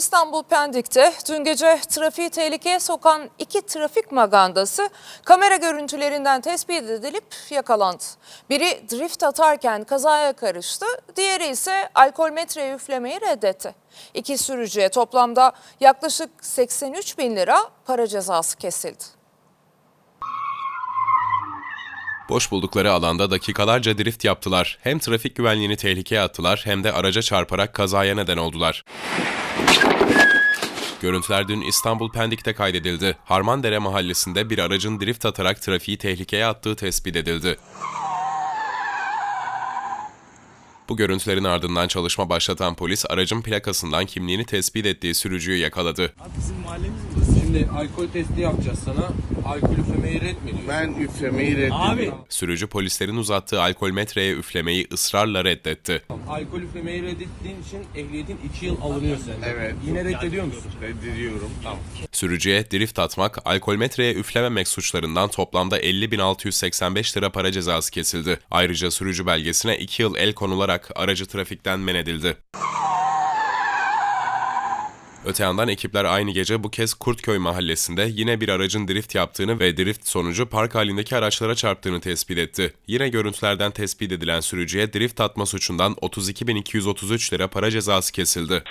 İstanbul Pendik'te dün gece trafiği tehlikeye sokan iki trafik magandası kamera görüntülerinden tespit edilip yakalandı. Biri drift atarken kazaya karıştı, diğeri ise alkol metreye üflemeyi reddetti. İki sürücüye toplamda yaklaşık 83 bin lira para cezası kesildi. Boş buldukları alanda dakikalarca drift yaptılar. Hem trafik güvenliğini tehlikeye attılar hem de araca çarparak kazaya neden oldular. Görüntüler dün İstanbul Pendik'te kaydedildi. Harmandere mahallesinde bir aracın drift atarak trafiği tehlikeye attığı tespit edildi. Bu görüntülerin ardından çalışma başlatan polis aracın plakasından kimliğini tespit ettiği sürücüyü yakaladı. Bizim mahallemiz burası. Şimdi alkol testi yapacağız sana. Alkol üflemeyi red mi diyorsun? Ben üflemeyi reddediyorum. Abi Sürücü polislerin uzattığı alkol metreye üflemeyi ısrarla reddetti. Alkol üflemeyi reddettiğin için ehliyetin 2 yıl alınıyor senden. Evet. Yine reddediyor musun? Reddediyorum. Tamam. Sürücüye drift atmak, alkol metreye üflememek suçlarından toplamda 50.685 lira para cezası kesildi. Ayrıca sürücü belgesine 2 yıl el konularak aracı trafikten men edildi. Öte yandan ekipler aynı gece bu kez Kurtköy mahallesinde yine bir aracın drift yaptığını ve drift sonucu park halindeki araçlara çarptığını tespit etti. Yine görüntülerden tespit edilen sürücüye drift atma suçundan 32.233 lira para cezası kesildi.